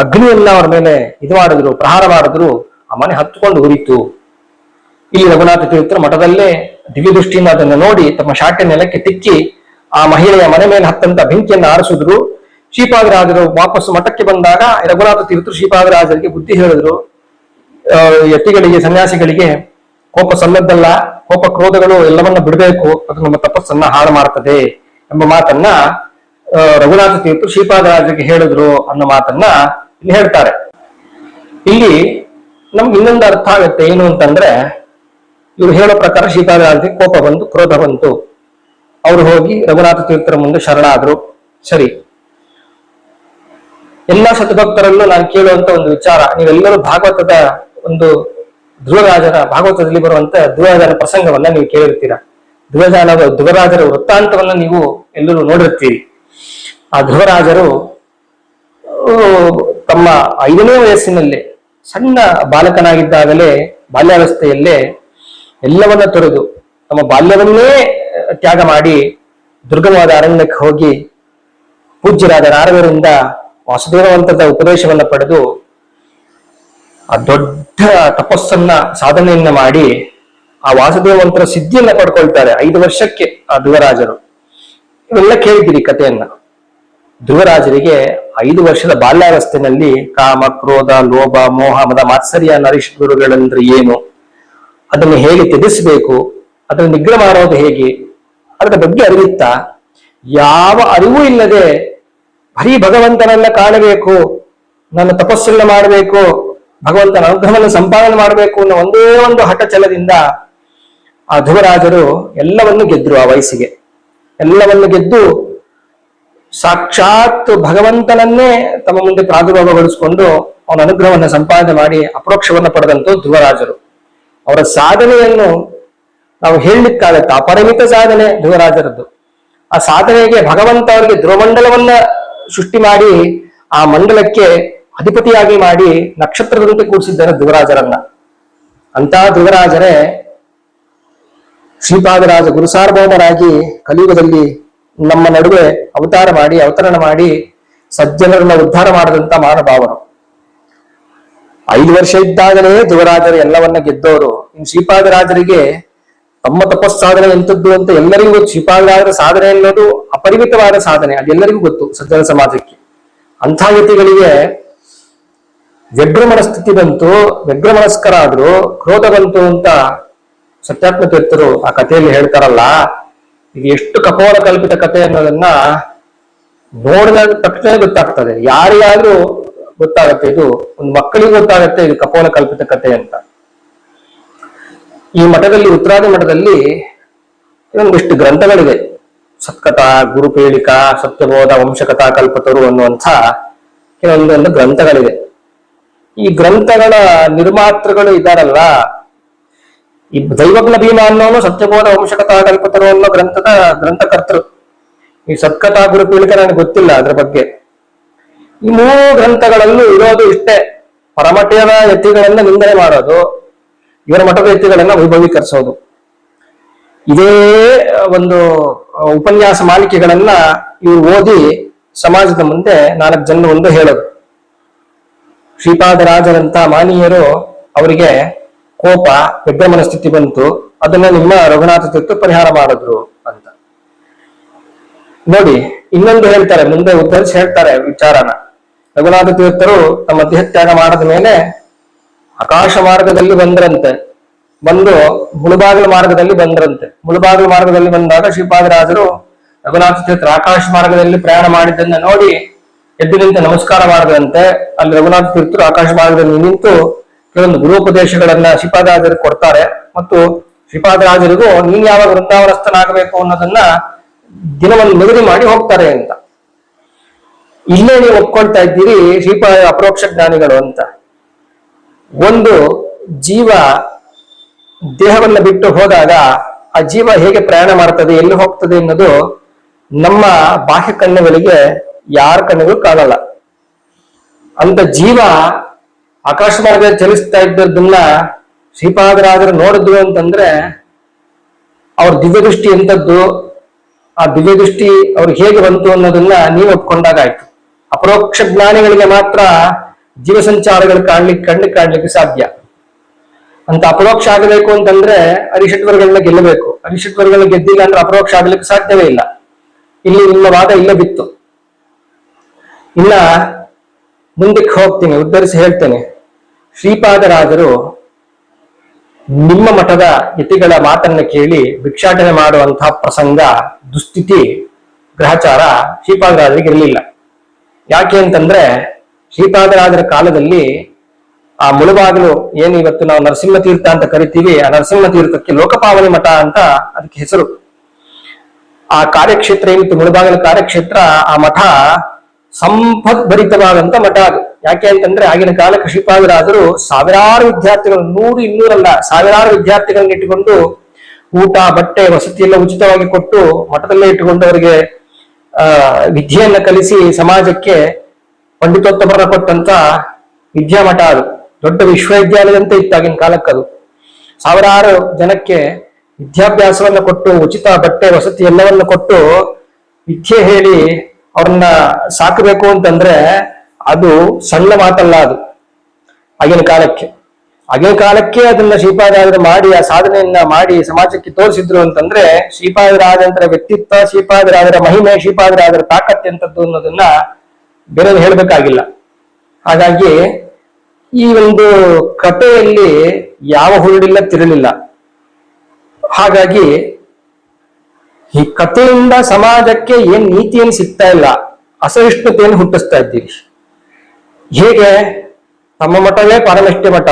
ಅಗ್ನಿಯನ್ನ ಅವರ ಮೇಲೆ ಇದು ಮಾಡಿದ್ರು, ಪ್ರಹಾರ ಮಾಡಿದ್ರು, ಆ ಮನೆ ಹತ್ತುಕೊಂಡು ಉರಿತು. ಇಲ್ಲಿ ರಘುನಾಥ ತೀರ್ಥರು ಮಠದಲ್ಲೇ ದಿವ್ಯ ದೃಷ್ಟಿಯಿಂದ ಅದನ್ನು ನೋಡಿ ತಮ್ಮ ಶಾಟೆ ನೆಲಕ್ಕೆ ತಿಕ್ಕಿ ಆ ಮಹಿಳೆಯ ಮನೆ ಮೇಲೆ ಹತ್ತಂತ ಬೆಂಕಿಯನ್ನು ಆರಿಸಿದ್ರು. ಶ್ರೀಪಾದರಾಜರು ವಾಪಸ್ ಮಠಕ್ಕೆ ಬಂದಾಗ ರಘುನಾಥ ತೀರ್ಥರು ಶ್ರೀಪಾದರಾಜರಿಗೆ ಬುದ್ಧಿ ಹೇಳಿದ್ರು. ಯತಿಗಳಿಗೆ, ಸನ್ಯಾಸಿಗಳಿಗೆ ಕೋಪ ಸಲ್ಲದ್ದಲ್ಲ ಕೋಪ ಕ್ರೋಧಗಳು ಎಲ್ಲವನ್ನ ಬಿಡಬೇಕು, ಅದು ನಮ್ಮ ತಪಸ್ಸನ್ನ ಹಾಳು ಮಾಡ್ತದೆ ಎಂಬ ಮಾತನ್ನ ರಘುನಾಥ ತೀರ್ಥರು ಶ್ರೀಪಾದರಾಜರಿಗೆ ಹೇಳಿದ್ರು ಅನ್ನೋ ಮಾತನ್ನ ಇಲ್ಲಿ ಹೇಳ್ತಾರೆ. ಇಲ್ಲಿ ನಮ್ಗೆ ಇನ್ನೊಂದು ಅರ್ಥ ಆಗುತ್ತೆ ಏನು ಅಂತಂದ್ರೆ, ಇವ್ರು ಹೇಳೋ ಪ್ರಕಾರ ಶ್ರೀಪಾದರಾಜರಿಗೆ ಕೋಪ ಬಂತು ಕ್ರೋಧ ಬಂತು. ಅವರು ಹೋಗಿ ರಘುನಾಥ ತೀರ್ಥರ ಮುಂದೆ ಶರಣಾದ್ರು. ಸರಿ. ಎಲ್ಲಾ ಸತಭಕ್ತರಲ್ಲೂ ನಾನು ಕೇಳುವಂತ ಒಂದು ವಿಚಾರ, ನೀವೆಲ್ಲರೂ ಭಾಗವತದ ಒಂದು ಧ್ರುವರಾಜರ ಭಾಗವತದಲ್ಲಿ ಬರುವಂತ ಧ್ರುವರಾಜನ ಪ್ರಸಂಗವನ್ನ ನೀವು ಕೇಳಿರ್ತೀರಾ. ಧ್ರುವಜಾನ ಧ್ರುವರಾಜರ ವೃತ್ತಾಂತವನ್ನ ನೀವು ಎಲ್ಲರೂ ನೋಡಿರ್ತೀರಿ. ಆ ಧ್ರುವರಾಜರು ತಮ್ಮ ಐದನೇ ವಯಸ್ಸಿನಲ್ಲೇ ಸಣ್ಣ ಬಾಲಕನಾಗಿದ್ದಾಗಲೇ ಬಾಲ್ಯಾವಸ್ಥೆಯಲ್ಲೇ ಎಲ್ಲವನ್ನ ತೊರೆದು ತಮ್ಮ ಬಾಲ್ಯವನ್ನೇ ತ್ಯಾಗ ಮಾಡಿ ದುರ್ಗಮವಾದ ಅರಣ್ಯಕ್ಕೆ ಹೋಗಿ ಪೂಜ್ಯರಾದ ನಾರದರಿಂದ ವಾಸುದೇವವಂತದ ಉಪದೇಶವನ್ನ ಪಡೆದು ಆ ದೊಡ್ಡ ತಪಸ್ಸನ್ನ ಸಾಧನೆಯನ್ನ ಮಾಡಿ ಆ ವಾಸುದೇವಂತರ ಸಿದ್ಧಿಯನ್ನ ಪಡ್ಕೊಳ್ತಾರೆ ಐದು ವರ್ಷಕ್ಕೆ ಆ ಧ್ರುವರಾಜರು ಇವೆಲ್ಲ ಕೇಳಿದ್ದೀರಿ ಕಥೆಯನ್ನ. ಧ್ರುವರಾಜರಿಗೆ ಐದು ವರ್ಷದ ಬಾಲ್ಯಾವಸ್ಥೆನಲ್ಲಿ ಕಾಮ, ಕ್ರೋಧ, ಲೋಭ, ಮೋಹ, ಮದ, ಮಾತ್ಸರ್ಯ, ನರೀಶ್ ಗುರುಗಳಂದ್ರೆ ಏನು? ಅದನ್ನು ಹೇಗೆ ತ್ಯಜಿಸಬೇಕು? ಅದನ್ನು ನಿಗ್ರಹ ಮಾಡೋದು ಹೇಗೆ? ಅದರ ಬಗ್ಗೆ ಅರಿವಿತ್ತ? ಯಾವ ಅರಿವು ಇಲ್ಲದೆ ಬರೀ ಭಗವಂತನನ್ನ ಕಾಣಬೇಕು, ನನ್ನ ತಪಸ್ಸನ್ನ ಮಾಡಬೇಕು ಭಗವಂತನ ಅನುಗ್ರಹವನ್ನು ಸಂಪಾದನೆ ಮಾಡಬೇಕು ಅನ್ನೋ ಒಂದೇ ಒಂದು ಹಠ ಛಲದಿಂದ ಆ ಧ್ರುವರಾಜರು ಎಲ್ಲವನ್ನು ಗೆದ್ರು ಆ ವಯಸ್ಸಿಗೆ. ಎಲ್ಲವನ್ನು ಗೆದ್ದು ಸಾಕ್ಷಾತ್ ಭಗವಂತನನ್ನೇ ತಮ್ಮ ಮುಂದೆ ಪ್ರಾದುರ್ಭಾವಗೊಳಿಸಿಕೊಂಡು ಅವನ ಅನುಗ್ರಹವನ್ನು ಸಂಪಾದನೆ ಮಾಡಿ ಅಪರೋಕ್ಷವನ್ನು ಪಡೆದಂತ ಧ್ರುವರಾಜರು ಅವರ ಸಾಧನೆಯನ್ನು ನಾವು ಹೇಳಲಿಕ್ಕಾಗತ್ತ? ಅಪರಿಮಿತ ಸಾಧನೆ ಧ್ರುವರಾಜರದ್ದು ಆ ಸಾಧನೆಗೆ ಭಗವಂತ ಅವರಿಗೆ ಧ್ರುವಮಂಡಲವನ್ನ ಸೃಷ್ಟಿ ಮಾಡಿ ಆ ಮಂಡಲಕ್ಕೆ ಅಧಿಪತಿಯಾಗಿ ಮಾಡಿ ನಕ್ಷತ್ರದಂತೆ ಕೂಡಿಸಿದ್ದಾರೆ ಧ್ರುವರಾಜರನ್ನ ಅಂತ ಧ್ರುವರಾಜರೇ ಶ್ರೀಪಾದರಾಜ ಗುರುಸಾರ್ವಭೌಮರಾಗಿ ಕಲಿಯುಗದಲ್ಲಿ ನಮ್ಮ ನಡುವೆ ಅವತಾರ ಮಾಡಿ, ಅವತರಣ ಮಾಡಿ ಸಜ್ಜನರನ್ನ ಉದ್ಧಾರ ಮಾಡಿದಂತ ಮಹಾನುಭಾವರು. ಐದು ವರ್ಷ ಇದ್ದಾಗಲೇ ಧ್ರುವರಾಜರು ಎಲ್ಲವನ್ನ ಗೆದ್ದವರು ಇನ್ನು ಶ್ರೀಪಾದರಾಜರಿಗೆ ತಮ್ಮ ತಪಸ್ಸಾಧನೆ ಎಂತದ್ದು ಅಂತ ಎಲ್ಲರಿಗೂ ಶ್ರೀಪಾದರಾಜರ ಸಾಧನೆ ಅನ್ನೋದು ಅಪರಿಮಿತವಾದ ಸಾಧನೆ. ಅದೆಲ್ಲರಿಗೂ ಗೊತ್ತು ಸಜ್ಜನ ಸಮಾಜಕ್ಕೆ. ಅಂಥ ವ್ಯಕ್ತಿಗಳಿಗೆ ವ್ಯಗ್ರ ಮನಸ್ಥಿತಿ ಬಂತು ವ್ಯಗ್ರ ಮನಸ್ಕರಾದ್ರು ಕ್ರೋಧ ಬಂತು ಅಂತ ಸತ್ಯಾತ್ಮ ತೀರ್ಥರು ಆ ಕಥೆಯಲ್ಲಿ ಹೇಳ್ತಾರಲ್ಲ ಇದು ಎಷ್ಟು ಕಪೋಲ ಕಲ್ಪಿತ ಕಥೆ ಅನ್ನೋದನ್ನ ನೋಡಿದ ತಕ್ಷಣ ಗೊತ್ತಾಗ್ತದೆ. ಯಾರಿಗಾದ್ರೂ ಗೊತ್ತಾಗತ್ತೆ, ಇದು ಒಂದು ಮಕ್ಕಳಿಗೆ ಗೊತ್ತಾಗತ್ತೆ ಇದು ಕಪೋಲ ಕಲ್ಪಿತ ಕಥೆ ಅಂತ. ಈ ಮಠದಲ್ಲಿ, ಉತ್ತರಾದಿ ಮಠದಲ್ಲಿ ಒಂದಿಷ್ಟು ಗ್ರಂಥಗಳಿದೆ ಸತ್ಕಥಾ, ಗುರುಪೀಳಿಕಾ, ಸತ್ಯಬೋಧ, ವಂಶಕಥಾ ಕಲ್ಪತರು ಅನ್ನುವಂಥ ಕೆಲವೊಂದೊಂದು ಗ್ರಂಥಗಳಿದೆ ಈ ಗ್ರಂಥಗಳ ನಿರ್ಮಾತೃಗಳು ಇದ್ದಾರಲ್ಲ ಈ ದೈವಜ್ಞ ಭೀಮ ಅನ್ನೋನು ಸತ್ಯಬೋಧ ವಂಶಕಥಾ ಕಲ್ಪತರು ಅನ್ನೋ ಗ್ರಂಥದ ಗ್ರಂಥಕರ್ತರು. ಈ ಸತ್ಕಥಾ ಗುರುಪೀಳಿಕೆ ನನಗೆ ಗೊತ್ತಿಲ್ಲ ಅದ್ರ ಬಗ್ಗೆ. ಈ ಮೂರು ಗ್ರಂಥಗಳಲ್ಲೂ ಇರೋದು ಇಷ್ಟೇ. ಪರಮಠದ ಯತಿಗಳನ್ನ ನಿಂದನೆ ಮಾಡೋದು, ಇವರ ಮಠದ ಯತಿಗಳನ್ನ ವೈಭವೀಕರಿಸೋದು. ಇದೇ ಒಂದು ಉಪನ್ಯಾಸ ಮಾಲಿಕೆಗಳನ್ನ ಇವರು ಓದಿ ಸಮಾಜದ ಮುಂದೆ ನಾಲ್ಕು ಜನ ಒಂದು ಹೇಳೋದು. ಶ್ರೀಪಾದರಾಜರಂತ ಮಾನೀಯರು ಅವರಿಗೆ ಕೋಪ ವ್ಯಗ್ರ ಮನಸ್ಥಿತಿ ಬಂತು. ಅದನ್ನ ನಿಮ್ಮ ರಘುನಾಥ ತೀರ್ಥ ಪರಿಹಾರ ಮಾಡಿದ್ರು ಅಂತ. ನೋಡಿ, ಇನ್ನೊಂದು ಹೇಳ್ತಾರೆ, ಮುಂದೆ ಉದ್ಧರಿಸಿ ಹೇಳ್ತಾರೆ ವಿಚಾರನ. ರಘುನಾಥ ತೀರ್ಥರು ತಮ್ಮ ದೇಹತ್ಯಾಗ ಮಾಡಿದ ಮೇಲೆ ಆಕಾಶ ಮಾರ್ಗದಲ್ಲಿ ಬಂದ್ರಂತೆ. ಬಂದು ಮುಳುಬಾಗಿಲು ಮಾರ್ಗದಲ್ಲಿ ಬಂದ್ರಂತೆ. ಮುಳುಬಾಗಿಲು ಮಾರ್ಗದಲ್ಲಿ ಬಂದಾಗ ಶ್ರೀಪಾದರಾಜರು ರಘುನಾಥ ತೀರ್ಥರು ಆಕಾಶ ಮಾರ್ಗದಲ್ಲಿ ಪ್ರಯಾಣ ಮಾಡಿದ್ದನ್ನ ನೋಡಿ ಎದ್ದು ನಿಂತು ನಮಸ್ಕಾರ ಮಾಡಿದಂತೆ, ಅಲ್ಲಿ ರಘುನಾಥ ತೀರ್ಥರು ಆಕಾಶ ಮಾರ್ಗದಲ್ಲಿ ನಿಂತು ಕೆಲವೊಂದು ಗುರುಪದೇಶಗಳನ್ನ ಶ್ರೀಪಾದರಾಜರಿಗೆ ಕೊಡ್ತಾರೆ. ಮತ್ತು ಶ್ರೀಪಾದರಾಜರಿಗೂ ನೀನ್ ಯಾವ ವೃಂದಾವನಸ್ಥನಾಗಬೇಕು ಅನ್ನೋದನ್ನ ದಿನವನ್ನು ನಿಗದಿ ಮಾಡಿ ಹೋಗ್ತಾರೆ ಅಂತ. ಇಲ್ಲೇ ನೀವು ಒಪ್ಕೊಳ್ತಾ ಇದ್ದೀರಿ ಶ್ರೀಪಾದ ಅಪರೋಕ್ಷ ಜ್ಞಾನಿಗಳು ಅಂತ. ಒಂದು ಜೀವ ದೇಹವನ್ನ ಬಿಟ್ಟು ಹೋದಾಗ ಆ ಜೀವ ಹೇಗೆ ಪ್ರಯಾಣ ಮಾಡ್ತದೆ, ಎಲ್ಲಿ ಹೋಗ್ತದೆ ಅನ್ನೋದು ನಮ್ಮ ಬಾಹ್ಯ ಕಣ್ಣುಗಳಿಗೆ ಯಾರ ಕಣ್ಣುಗಳು ಕಾಣಲ್ಲ. ಅಂತ ಜೀವ ಆಕಾಶ ಮಾರ್ಗದಲ್ಲಿ ಚಲಿಸ್ತಾ ಇದ್ದದನ್ನ ಶ್ರೀಪಾದರಾದ್ರೆ ನೋಡಿದ್ರು ಅಂತಂದ್ರೆ ಅವ್ರ ದಿವ್ಯ ದೃಷ್ಟಿ ಎಂತದ್ದು ಆ ದಿವ್ಯ ದೃಷ್ಟಿ ಅವ್ರಿಗೆ ಹೇಗೆ ಬಂತು ಅನ್ನೋದನ್ನ ನೀವು ಒಪ್ಕೊಂಡಾಗ ಆಯ್ತು. ಅಪರೋಕ್ಷ ಜ್ಞಾನಿಗಳಿಗೆ ಮಾತ್ರ ಜೀವ ಸಂಚಾರಗಳು ಕಾಣ್ಲಿಕ್ಕೆ ಕಣ್ಣು ಕಾಣ್ಲಿಕ್ಕೆ ಸಾಧ್ಯ. ಅಂತ ಅಪರೋಕ್ಷ ಆಗಬೇಕು ಅಂತಂದ್ರೆ ಅರಿಷಟ್ವರ್ಗಳನ್ನ ಗೆಲ್ಲಬೇಕು. ಅರಿಷಟ್ವರ್ಗಳನ್ನ ಗೆದ್ದಿಲ್ಲ ಅಂದ್ರೆ ಅಪರೋಕ್ಷ ಆಗ್ಲಿಕ್ಕೆ ಸಾಧ್ಯವೇ ಇಲ್ಲ. ಇಲ್ಲಿ ನಿಮ್ಮ ವಾದ ಇಲ್ಲ ಬಿತ್ತು. ಇನ್ನ ಮುಂದಕ್ಕೆ ಹೋಗ್ತೀನಿ, ಉದ್ಧರಿಸಿ ಹೇಳ್ತೇನೆ. ಶ್ರೀಪಾದರಾಜರು ನಿಮ್ಮ ಮಠದ ಯತಿಗಳ ಮಾತನ್ನ ಕೇಳಿ ಭಿಕ್ಷಾಟನೆ ಮಾಡುವಂತಹ ಪ್ರಸಂಗ, ದುಸ್ಥಿತಿ, ಗ್ರಹಚಾರ ಶ್ರೀಪಾದರಾಜರಿಗೆ ಇರಲಿಲ್ಲ. ಯಾಕೆ ಅಂತಂದ್ರೆ ಶ್ರೀಪಾದರಾಜರ ಕಾಲದಲ್ಲಿ ಆ ಮುಳುಬಾಗಿಲು ಏನು ಇವತ್ತು ನಾವು ನರಸಿಂಹ ತೀರ್ಥ ಅಂತ ಕರಿತೀವಿ, ಆ ನರಸಿಂಹ ತೀರ್ಥಕ್ಕೆ ಲೋಕಪಾವನಿ ಮಠ ಅಂತ ಅದಕ್ಕೆ ಹೆಸರು. ಆ ಕಾರ್ಯಕ್ಷೇತ್ರ ಏನಿತ್ತು, ಮುಳುಬಾಗಿಲು ಕಾರ್ಯಕ್ಷೇತ್ರ, ಆ ಮಠ ಸಂಪತ್ ಭರಿತವಾದಂತ ಮಠ ಅದು. ಯಾಕೆ ಅಂತಂದ್ರೆ ಆಗಿನ ಕಾಲ ಕೃಷಿಪಾದರಾದರು ಸಾವಿರಾರು ವಿದ್ಯಾರ್ಥಿಗಳು, ನೂರು ಇನ್ನೂರಲ್ಲ, ಸಾವಿರಾರು ವಿದ್ಯಾರ್ಥಿಗಳನ್ನ ಇಟ್ಟುಕೊಂಡು ಊಟ, ಬಟ್ಟೆ ವಸತಿ ಎಲ್ಲ ಉಚಿತವಾಗಿ ಕೊಟ್ಟು ಮಠದಲ್ಲೇ ಇಟ್ಟುಕೊಂಡು ಅವರಿಗೆ ವಿದ್ಯೆಯನ್ನ ಕಲಿಸಿ ಸಮಾಜಕ್ಕೆ ಪಂಡಿತೋತ್ತಮರ ಕೊಟ್ಟಂತ ವಿದ್ಯಾಮಠ ಅದು. ದೊಡ್ಡ ವಿಶ್ವವಿದ್ಯಾಲಯದಂತೆ ಇತ್ತು ಆಗಿನ ಕಾಲಕ್ಕೆ ಅದು ಸಾವಿರಾರು ಜನಕ್ಕೆ ವಿದ್ಯಾಭ್ಯಾಸವನ್ನು ಕೊಟ್ಟು, ಉಚಿತ ಬಟ್ಟೆ, ವಸತಿ ಎಲ್ಲವನ್ನು ಕೊಟ್ಟು ವಿದ್ಯೆ ಹೇಳಿ ಅವ್ರನ್ನ ಸಾಕಬೇಕು ಅಂತಂದ್ರೆ ಅದು ಸಣ್ಣ ಮಾತಲ್ಲ ಅದು. ಆಗಿನ ಕಾಲಕ್ಕೆ. ಆಗಿನ ಕಾಲಕ್ಕೆ ಅದನ್ನ ಶ್ರೀಪಾದರಾಜರು ಮಾಡಿ, ಆ ಸಾಧನೆಯನ್ನ ಮಾಡಿ ಸಮಾಜಕ್ಕೆ ತೋರಿಸಿದ್ರು ಅಂತಂದ್ರೆ ಶ್ರೀಪಾದರಾಜಂತರ ವ್ಯಕ್ತಿತ್ವ ಶ್ರೀಪಾದರಾಜರ ಮಹಿಮೆ ಶ್ರೀಪಾದರಾಜರ ತಾಕತ್ತೆ ಅಂತದ್ದು ಅನ್ನೋದನ್ನ ಬೇರೆ ಹೇಳಬೇಕಾಗಿಲ್ಲ. ಹಾಗಾಗಿ ಈ ಒಂದು ಕಥೆಯಲ್ಲಿ ಯಾವ ಹುರುಳಿಲ್ಲ, ತಿರುಳಿಲ್ಲ. ಹಾಗಾಗಿ ಈ ಕಥೆಯಿಂದ ಸಮಾಜಕ್ಕೆ ಏನ್ ನೀತಿಯನ್ನು ಸಿಗ್ತಾ ಇಲ್ಲ, ಅಸಹಿಷ್ಣುತೆಯನ್ನು ಹುಟ್ಟಿಸ್ತಾ ಇದ್ದೀರಿ. ಹೇಗೆ ತಮ್ಮ ಮಠವೇ ಪರಮಷ್ಠ ಮಠ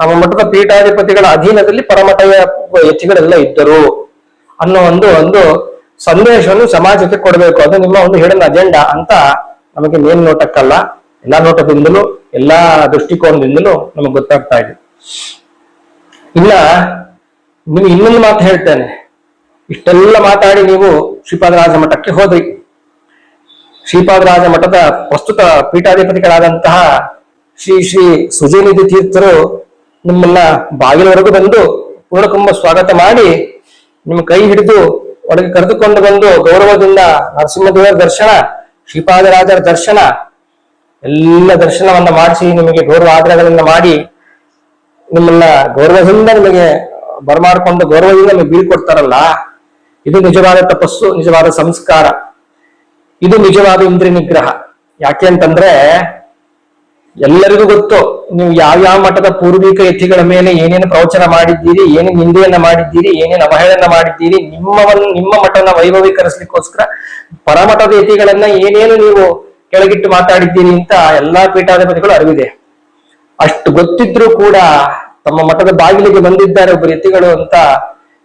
ತಮ್ಮ ಮಠದ ಪೀಠಾಧಿಪತಿಗಳ ಅಧೀನದಲ್ಲಿ ಪರಮಠವೇ ಹೆಚ್ಚುಗಳೆಲ್ಲ ಇದ್ದರು ಅನ್ನೋ ಒಂದು ಒಂದು ಸಂದೇಶವನ್ನು ಸಮಾಜಕ್ಕೆ ಕೊಡಬೇಕು. ಅದು ನಿಮ್ಮ ಒಂದು ಹಿಡನ್ ಅಜೆಂಡಾ ಅಂತ ನಮಗೆ ಮೇಲ್ ನೋಟಕ್ಕಲ್ಲ. ಎಲ್ಲಾ ನೋಟದಿಂದಲೂ, ಎಲ್ಲಾ ದೃಷ್ಟಿಕೋನದಿಂದಲೂ ನಮಗೆ ಗೊತ್ತಾಗ್ತಾ ಇದೆ. ಇಲ್ಲ ನಿಮ್ಗೆ ಇನ್ನೊಂದು ಮಾತು ಹೇಳ್ತೇನೆ. ಇಷ್ಟೆಲ್ಲ ಮಾತಾಡಿ ನೀವು ಶ್ರೀಪಾದರಾಜ ಮಠಕ್ಕೆ ಹೋದ್ರಿ. ಶ್ರೀಪಾದರಾಜ ಮಠದ ಪ್ರಸ್ತುತ ಪೀಠಾಧಿಪತಿಗಳಾದಂತಹ ಶ್ರೀ ಶ್ರೀ ಸುಜಯನಿಧಿ ತೀರ್ಥರು ನಿಮ್ಮನ್ನ ಬಾಗಿಲವರೆಗೂ ಬಂದು ಪೂರ್ಣಕುಂಭ ಸ್ವಾಗತ ಮಾಡಿ ನಿಮ್ಮ ಕೈ ಹಿಡಿದು ಒಳಗೆ ಕರೆದುಕೊಂಡು ಬಂದು ಗೌರವದಿಂದ ನರಸಿಂಹದೇವರ ದರ್ಶನ, ಶ್ರೀಪಾದರಾಜರ ದರ್ಶನ, ಎಲ್ಲ ದರ್ಶನವನ್ನ ಮಾಡಿಸಿ ನಿಮಗೆ ಗೌರವ ಆಧಾರಗಳನ್ನ ಮಾಡಿ ನಿಮ್ಮನ್ನ ಗೌರವದಿಂದ ನಿಮಗೆ ಬರಮಾಡಿಕೊಂಡು ಗೌರವದಿಂದ ನಿಮಗೆ ಬೀಳ್ಕೊಡ್ತಾರಲ್ಲ. ಇದು ನಿಜವಾದ ತಪಸ್ಸು, ನಿಜವಾದ ಸಂಸ್ಕಾರ. ಇದು ನಿಜವಾದ ಇಂದ್ರಿಯ ನಿಗ್ರಹ ಯಾಕೆ ಅಂತಂದ್ರೆ, ಎಲ್ಲರಿಗೂ ಗೊತ್ತು, ನೀವು ಯಾವ್ಯಾವ ಮಠದ ಪೂರ್ವಿಕ ಯತಿಗಳ ಮೇಲೆ ಏನೇನು ಪ್ರವಚನ ಮಾಡಿದ್ದೀರಿ, ಏನೇನು ನಿಂದೆಯನ್ನ ಮಾಡಿದ್ದೀರಿ, ಏನೇನು ಅವಹೇಳನ ಮಾಡಿದ್ದೀರಿ ನಿಮ್ಮವನ್ನು ನಿಮ್ಮ ಮಠನ ವೈಭವೀಕರಿಸ್ಲಿಕ್ಕೋಸ್ಕರ ಪರಮಠದ ಯತಿಗಳನ್ನ ಏನೇನು ನೀವು ಕೆಳಗಿಟ್ಟು ಮಾತಾಡಿದ್ದೀರಿ ಅಂತ ಎಲ್ಲಾ ಪೀಠಾಧಿಪತಿಗಳು ಅರಿವಿದೆ. ಅಷ್ಟು ಗೊತ್ತಿದ್ರೂ ಕೂಡ ತಮ್ಮ ಮಠದ ಬಾಗಿಲಿಗೆ ಬಂದಿದ್ದಾರೆ ಒಬ್ಬರು ಯತಿಗಳು ಅಂತ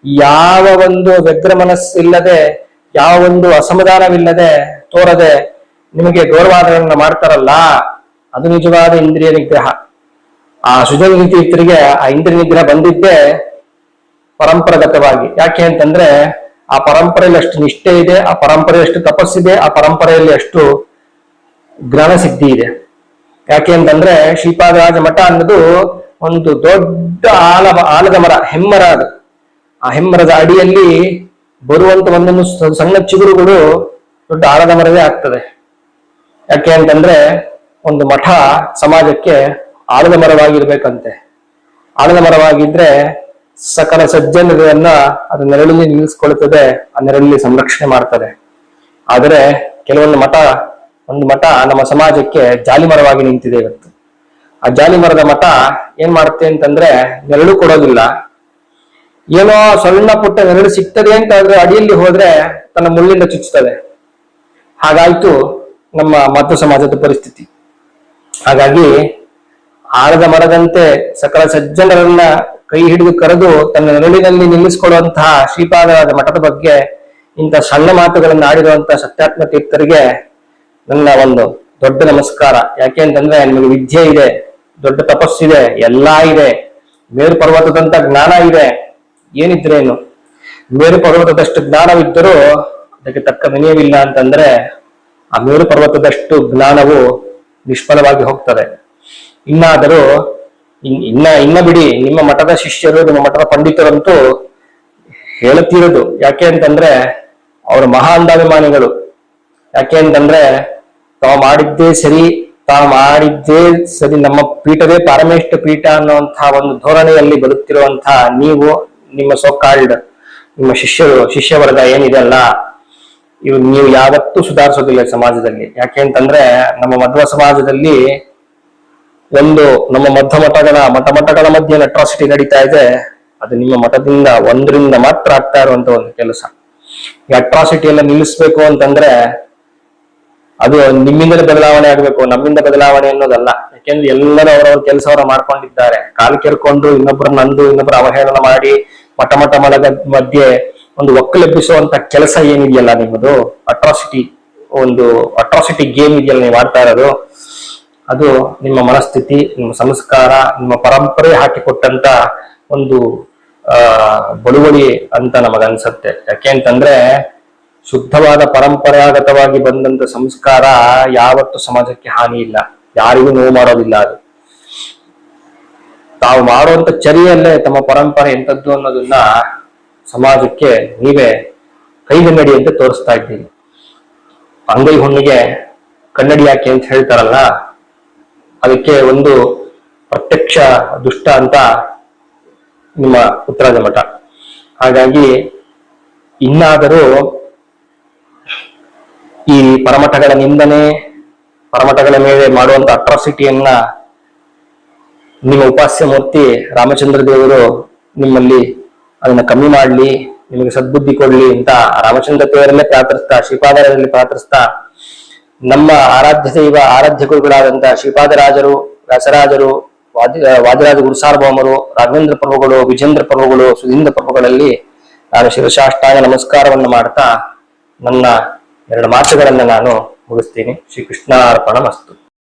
ಯಾವ ಒಂದು ವ್ಯಗ್ರ ಮನಸ್ಸಿಲ್ಲದೆ, ಯಾವ ಒಂದು ಅಸಮಾಧಾನವಿಲ್ಲದೆ ತೋರದೆ ನಿಮಗೆ ಗೌರವಾದರನ್ನ ಮಾಡ್ತಾರಲ್ಲ, ಅದು ನಿಜವಾದ ಇಂದ್ರಿಯ ನಿಗ್ರಹ. ಆ ಸುಜನ ಆ ಇಂದ್ರಿಯ ನಿಗ್ರಹ ಬಂದಿದ್ದೇ ಪರಂಪರಾಗತವಾಗಿ. ಯಾಕೆ ಅಂತಂದ್ರೆ, ಆ ಪರಂಪರೆಯಲ್ಲಿ ಅಷ್ಟು ನಿಷ್ಠೆ ಇದೆ, ಆ ಪರಂಪರೆ ಅಷ್ಟು ತಪಸ್ಸಿದೆ, ಆ ಪರಂಪರೆಯಲ್ಲಿ ಅಷ್ಟು ಜ್ಞಾನ ಸಿದ್ಧಿ ಇದೆ. ಯಾಕೆ ಅಂತಂದ್ರೆ ಶ್ರೀಪಾದರಾಜ ಮಠ ಅನ್ನೋದು ಒಂದು ದೊಡ್ಡ ಆಲ ಆಲದ ಮರ, ಹೆಮ್ಮರ ಅದು. ಆ ಹೆಮ್ಮರದ ಅಡಿಯಲ್ಲಿ ಬರುವಂತ ಒಂದೊಂದು ಸಣ್ಣ ಚಿಗುರುಗಳು ದೊಡ್ಡ ಆರದ ಮರವೇ ಆಗ್ತದೆ. ಯಾಕೆ ಅಂತಂದ್ರೆ ಒಂದು ಮಠ ಸಮಾಜಕ್ಕೆ ಆಳದ ಮರವಾಗಿರ್ಬೇಕಂತೆ ಆಳದ ಮರವಾಗಿದ್ರೆ ಸಕಲ ಸಜ್ಜನರನ್ನ ಅದು ನೆರಳಲ್ಲಿ ನಿಲ್ಲಿಸ್ಕೊಳ್ತದೆ ಆ ನೆರಳಲ್ಲಿ ಸಂರಕ್ಷಣೆ ಮಾಡ್ತದೆ. ಆದರೆ ಕೆಲವೊಂದು ಮಠ, ಒಂದು ಮಠ ನಮ್ಮ ಸಮಾಜಕ್ಕೆ ಜಾಲಿ ಮರವಾಗಿ ನಿಂತಿದೆ ಇವತ್ತು. ಆ ಜಾಲಿ ಮರದ ಮಠ ಏನ್ ಮಾಡುತ್ತೆ ಅಂತಂದ್ರೆ ನೆರಳು ಕೊಡೋದಿಲ್ಲ. ಏನೋ ಸಣ್ಣ ಪುಟ್ಟ ನೆರಳು ಸಿಗ್ತದೆ ಅಂತ ಆದ್ರೆ ಅಡಿಯಲ್ಲಿ ಹೋದ್ರೆ ತನ್ನ ಮುಳ್ಳಿಂದ ಚುಚ್ಚುತ್ತದೆ. ಹಾಗಾಯ್ತು ನಮ್ಮ ಮಾತೃ ಸಮಾಜದ ಪರಿಸ್ಥಿತಿ. ಹಾಗಾಗಿ ಆಳದ ಮರದಂತೆ ಸಕಲ ಸಜ್ಜನರನ್ನ ಕೈ ಹಿಡಿದು ಕರೆದು ತನ್ನ ನೆರಳಿನಲ್ಲಿ ನಿಲ್ಲಿಸಿಕೊಳ್ಳುವಂತಹ ಶ್ರೀಪಾದರಾದ ಮಠದ ಬಗ್ಗೆ ಇಂಥ ಸಣ್ಣ ಮಾತುಗಳನ್ನು ಆಡಿರುವಂತಹ ಸತ್ಯಾತ್ಮ ತೀರ್ಥರಿಗೆ ನನ್ನ ಒಂದು ದೊಡ್ಡ ನಮಸ್ಕಾರ. ಯಾಕೆ ಅಂತಂದ್ರೆ ನಿಮಗೆ ವಿದ್ಯೆ ಇದೆ, ದೊಡ್ಡ ತಪಸ್ಸಿದೆ, ಎಲ್ಲಾ ಇದೆ, ಮೇರು ಪರ್ವತದಂತ ಜ್ಞಾನ ಇದೆ. ಏನಿದ್ರೇನು ಮೇರು ಪರ್ವತದಷ್ಟು ಜ್ಞಾನವಿದ್ದರೂ ಅದಕ್ಕೆ ತಕ್ಕ ವಿನಯವಿಲ್ಲ ಅಂತಂದ್ರೆ ಆ ಮೇರು ಪರ್ವತದಷ್ಟು ಜ್ಞಾನವು ನಿಷ್ಫಲವಾಗಿ ಹೋಗ್ತದೆ. ಇನ್ನಾದರೂ ಇನ್- ಇನ್ನ ಇನ್ನ ಬಿಡಿ, ನಿಮ್ಮ ಮಠದ ಶಿಷ್ಯರು, ನಿಮ್ಮ ಮಠದ ಪಂಡಿತರಂತೂ ಹೇಳುತ್ತಿರೋದು ಯಾಕೆ ಅಂತಂದ್ರೆ ಅವ್ರ ಮಹಾ ಅಂದಾಭಿಮಾನಿಗಳು ಯಾಕೆ ಅಂತಂದ್ರೆ ತಾವು ಮಾಡಿದ್ದೇ ಸರಿ, ತಾವು ಮಾಡಿದ್ದೇ ಸರಿ ನಮ್ಮ ಪೀಠವೇ ಪಾರಮೇಷ್ಟ ಪೀಠ ಅನ್ನುವಂತಹ ಒಂದು ಧೋರಣೆಯಲ್ಲಿ ಬದುಕ್ತಿರುವಂತಹ ನೀವು ನಿಮ್ಮ ಸೊಕಾಲ್ಡ್ ನಿಮ್ಮ ಶಿಷ್ಯರು ಶಿಷ್ಯ ವರ್ಗ ಏನಿದೆ ಅಲ್ಲ ಇವ್ ನೀವು ಯಾವತ್ತೂ ಸುಧಾರಿಸೋದಿಲ್ಲ ಸಮಾಜದಲ್ಲಿ. ಯಾಕೆ ಅಂತಂದ್ರೆ ನಮ್ಮ ಮಧ್ವ ಸಮಾಜದಲ್ಲಿ ಒಂದು ನಮ್ಮ ಮಧ್ಯ ಮಠಗಳ, ಮಠ ಮಠಗಳ ಮಧ್ಯೆ ಅಟ್ರಾಸಿಟಿ ನಡೀತಾ ಇದೆ. ಅದು ನಿಮ್ಮ ಮಠದಿಂದ ಒಂದರಿಂದ ಮಾತ್ರ ಆಗ್ತಾ ಇರುವಂತ ಒಂದು ಕೆಲಸ. ಈ ಅಟ್ರಾಸಿಟಿ ಎಲ್ಲ ನಿಲ್ಲಿಸ್ಬೇಕು ಅಂತಂದ್ರೆ ಅದು ನಿಮ್ಮಿಂದಲೇ ಬದಲಾವಣೆ ಆಗ್ಬೇಕು, ನಮ್ಮಿಂದ ಬದಲಾವಣೆ ಅನ್ನೋದಲ್ಲ. ಯಾಕೆಂದ್ರೆ ಎಲ್ಲರೂ ಅವರವ್ರ ಕೆಲಸವನ್ನ ಮಾಡ್ಕೊಂಡಿದ್ದಾರೆ. ಕಾಲು ಕೆರ್ಕೊಂಡು ಇನ್ನೊಬ್ಬರ ನಂದು ಇನ್ನೊಬ್ಬರ ಅವಹೇಳನ ಮಾಡಿ ಮಠ ಮಠ ಮಲದ ಮಧ್ಯೆ ಒಂದು ಒಕ್ಕಲೆಬ್ಬಿಸುವಂತ ಕೆಲಸ ಏನಿದೆಯಲ್ಲ ನಿಮ್ಮದು? ಅಟ್ರಾಸಿಟಿ ಒಂದು ಅಟ್ರಾಸಿಟಿ ಗೇಮ್ ಇದೆಯಲ್ಲ ನೀವು ಆಡ್ತಾ ಇರೋದು? ಅದು ನಿಮ್ಮ ಮನಸ್ಥಿತಿ, ನಿಮ್ಮ ಸಂಸ್ಕಾರ, ನಿಮ್ಮ ಪರಂಪರೆ ಹಾಕಿಕೊಟ್ಟಂತ ಒಂದು, ಆ, ಬಳುವಳಿ ಅಂತ ನಮಗನ್ಸತ್ತೆ. ಯಾಕೆ ಅಂತಂದ್ರೆ ಶುದ್ಧವಾದ ಪರಂಪರಾಗತವಾಗಿ ಬಂದಂತ ಸಂಸ್ಕಾರ ಯಾವತ್ತು ಸಮಾಜಕ್ಕೆ ಹಾನಿ ಇಲ್ಲ. ಯಾರಿಗೂ ನೋವು ಮಾಡೋದಿಲ್ಲ ಅದು. ತಾವು ಮಾಡುವಂತ ಚರಿಯಲ್ಲೇ ತಮ್ಮ ಪರಂಪರೆ ಎಂಥದ್ದು ಅನ್ನೋದನ್ನ ಸಮಾಜಕ್ಕೆ ನೀವೇ ಕೈಗನ್ನಡಿ ಅಂತ ತೋರಿಸ್ತಾ ಇದ್ದೀರಿ. ಅಂಗೈ ಹುಣ್ಣಿಗೆ ಕನ್ನಡಿ ಯಾಕೆ ಅಂತ ಹೇಳ್ತಾರಲ್ಲ, ಅದಕ್ಕೆ ಒಂದು ಪ್ರತ್ಯಕ್ಷ ದುಷ್ಟ ಅಂತ ನಿಮ್ಮ ಉತ್ತರಾಜ ಮಠ ಹಾಗಾಗಿ ಇನ್ನಾದರೂ ಈ ಪರಮಠಗಳ ನಿಂದನೆ, ಪರಮಠಗಳ ಮೇಲೆ ಮಾಡುವಂತ ಅಟ್ರಾಸಿಟಿಯನ್ನ ನಿಮ್ಮ ಉಪಾಸ್ಯ ಮೂರ್ತಿ ರಾಮಚಂದ್ರ ದೇವರು ನಿಮ್ಮಲ್ಲಿ ಅದನ್ನ ಕಮ್ಮಿ ಮಾಡ್ಲಿ, ನಿಮಗೆ ಸದ್ಬುದ್ಧಿ ಕೊಡ್ಲಿ ಅಂತ ರಾಮಚಂದ್ರ ದೇವರಲ್ಲೇ ಪ್ರಾರ್ಥಿಸ್ತಾ ಶ್ರೀಪಾದರಲ್ಲಿ ಪ್ರಾರ್ಥಿಸ್ತಾ, ನಮ್ಮ ಆರಾಧ್ಯ ದೈವ ಆರಾಧ್ಯ ಗುರುಗಳಾದಂತಹ ಶ್ರೀಪಾದರಾಜರು, ವ್ಯಾಸರಾಜರು, ವಾದಿ ವಾದಿರಾಜ ಗುರುಸಾರ್ವಭೌಮರು, ರಾಘವೇಂದ್ರ ಪ್ರಭುಗಳು, ವಿಜೇಂದ್ರ ಪ್ರಭುಗಳು, ಸುಧೀಂದ್ರ ಪ್ರಭುಗಳಲ್ಲಿ ನಾನು ಶಿವಶಾಷ್ಟಾಂಗ ನಮಸ್ಕಾರವನ್ನು ಮಾಡ್ತಾ ನನ್ನ ಎರಡು ಮಾತುಗಳನ್ನು ನಾನು ಮುಗಿಸ್ತೀನಿ. ಶ್ರೀ ಕೃಷ್ಣಾರ್ಪಣ ಮಸ್ತು